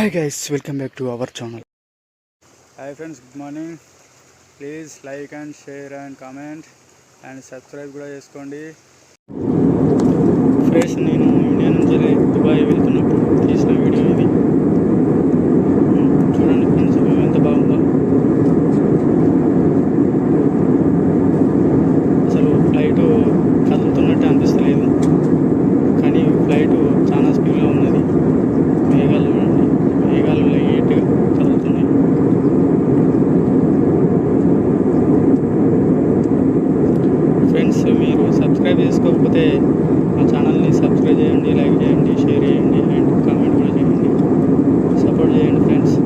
Hi guys welcome back to our channel hi friends good morning please like and share and comment and subscribe కూడా చేసుకోండి. Friends నేను India నుంచి Dubai వెళ్తున్నప్పుడు చేయండి friends.